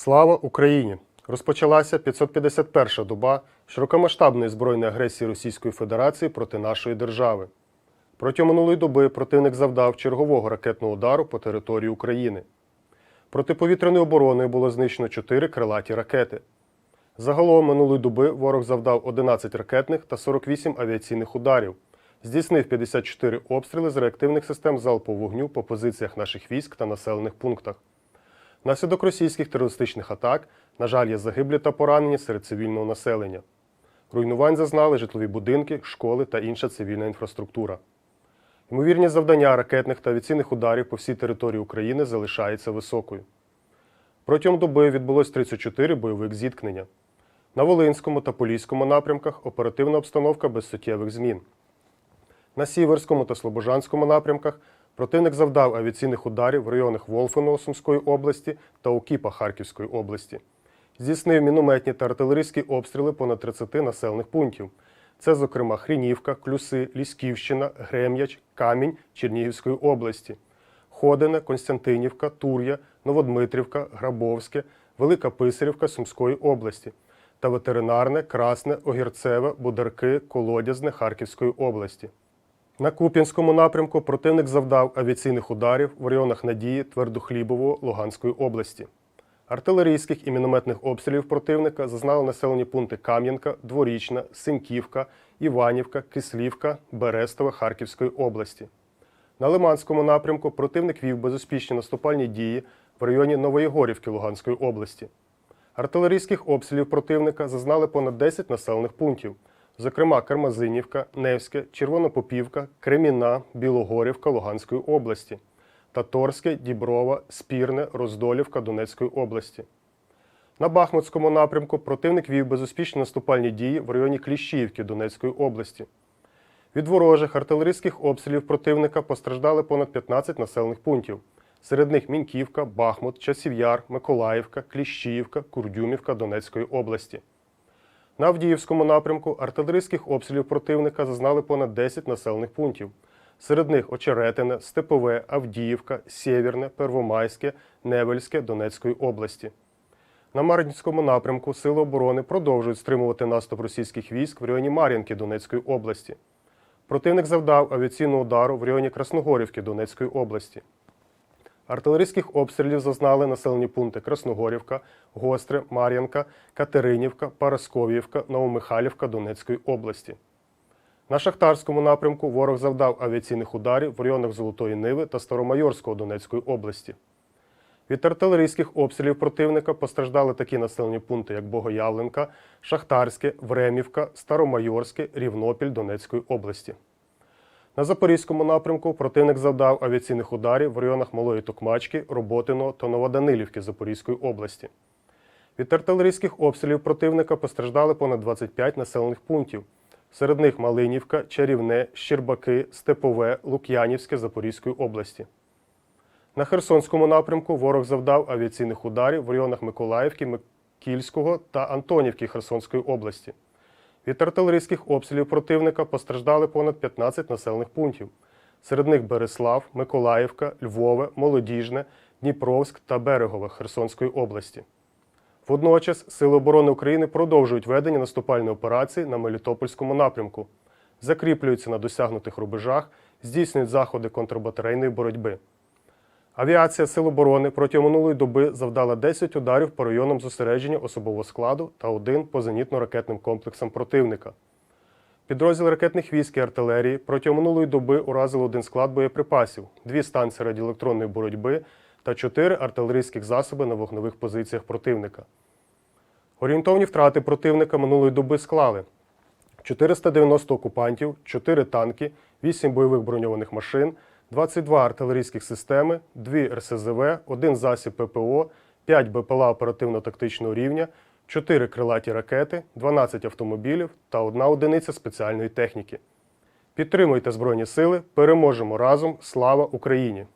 Слава Україні! Розпочалася 551-ша доба широкомасштабної збройної агресії Російської Федерації проти нашої держави. Протягом минулої доби противник завдав чергового ракетного удару по території України. Протиповітряною обороною було знищено 4 крилаті ракети. Загалом минулої доби ворог завдав 11 ракетних та 48 авіаційних ударів, здійснив 54 обстріли з реактивних систем залпового вогню по позиціях наших військ та населених пунктах. Внаслідок російських терористичних атак, на жаль, є загиблі та поранені серед цивільного населення. Руйнувань зазнали житлові будинки, школи та інша цивільна інфраструктура. Ймовірність завдання ракетних та авіаційних ударів по всій території України залишається високою. Протягом доби відбулось 34 бойових зіткнення. На Волинському та Поліському напрямках оперативна обстановка без суттєвих змін. На Сіверському та Слобожанському напрямках противник завдав авіаційних ударів в районах Волфеного Сумської області та Окіпа Харківської області. Здійснив мінометні та артилерійські обстріли понад 30 населених пунктів. Це, зокрема, Хрінівка, Клюси, Лісківщина, Грем'яч, Камінь Чернігівської області, Ходине, Константинівка, Тур'я, Новодмитрівка, Грабовське, Велика Писарівка Сумської області та ветеринарне, Красне, Огірцеве, Бударки, Колодязне Харківської області. На Куп'янському напрямку противник завдав авіаційних ударів в районах Надії, Твердохлібового Луганської області. Артилерійських і мінометних обстрілів противника зазнали населені пункти Кам'янка, Дворічна, Синьківка, Іванівка, Кислівка, Берестове Харківської області. На Лиманському напрямку противник вів безуспішні наступальні дії в районі Новоєгорівки Луганської області. Артилерійських обстрілів противника зазнали понад 10 населених пунктів, зокрема Кармазинівка, Невське, Червонопопівка, Креміна, Білогорівка Луганської області, Таторське, Діброва, Спірне, Роздолівка Донецької області. На Бахмутському напрямку противник вів безуспішні наступальні дії в районі Кліщіївки Донецької області. Від ворожих артилерійських обстрілів противника постраждали понад 15 населених пунктів. Серед них Міньківка, Бахмут, Часів'яр, Миколаївка, Кліщіївка, Курдюмівка Донецької області. На Авдіївському напрямку артилерійських обстрілів противника зазнали понад 10 населених пунктів. Серед них Очеретине, Степове, Авдіївка, Сєвєрне, Первомайське, Невельське Донецької області. На Мар'їнському напрямку Сили оборони продовжують стримувати наступ російських військ в районі Мар'їнки Донецької області. Противник завдав авіаційного удару в районі Красногорівки Донецької області. Артилерійських обстрілів зазнали населені пункти Красногорівка, Гостре, Мар'янка, Катеринівка, Парасковіївка, Новомихайлівка Донецької області. На Шахтарському напрямку ворог завдав авіаційних ударів в районах Золотої Ниви та Старомайорського Донецької області. Від артилерійських обстрілів противника постраждали такі населені пункти, як Богоявленка, Шахтарське, Времівка, Старомайорське, Рівнопіль Донецької області. На Запорізькому напрямку противник завдав авіаційних ударів в районах Малої Токмачки, Роботиного та Новоданилівки Запорізької області. Від артилерійських обстрілів противника постраждали понад 25 населених пунктів. Серед них Малинівка, Чарівне, Щербаки, Степове, Лук'янівське Запорізької області. На Херсонському напрямку ворог завдав авіаційних ударів в районах Миколаївки, Микільського та Антонівки Херсонської області. Від артилерійських обстрілів противника постраждали понад 15 населених пунктів. Серед них Береслав, Миколаївка, Львове, Молодіжне, Дніпровськ та Берегове Херсонської області. Водночас Сили оборони України продовжують ведення наступальної операції на Мелітопольському напрямку, закріплюються на досягнутих рубежах, здійснюють заходи контрбатарейної боротьби. Авіація Сил оборони протягом минулої доби завдала 10 ударів по районам зосередження особового складу та один по зенітно-ракетним комплексам противника. Підрозділ ракетних військ і артилерії протягом минулої доби уразили один склад боєприпасів, дві станції радіоелектронної боротьби та чотири артилерійських засоби на вогневих позиціях противника. Орієнтовні втрати противника минулої доби склали 490 окупантів, 4 танки, 8 бойових броньованих машин, 22 артилерійських системи, 2 РСЗВ, 1 засіб ППО, 5 БПЛА оперативно-тактичного рівня, 4 крилаті ракети, 12 автомобілів та 1 одиниця спеціальної техніки. Підтримуйте Збройні Сили, переможемо разом! Слава Україні!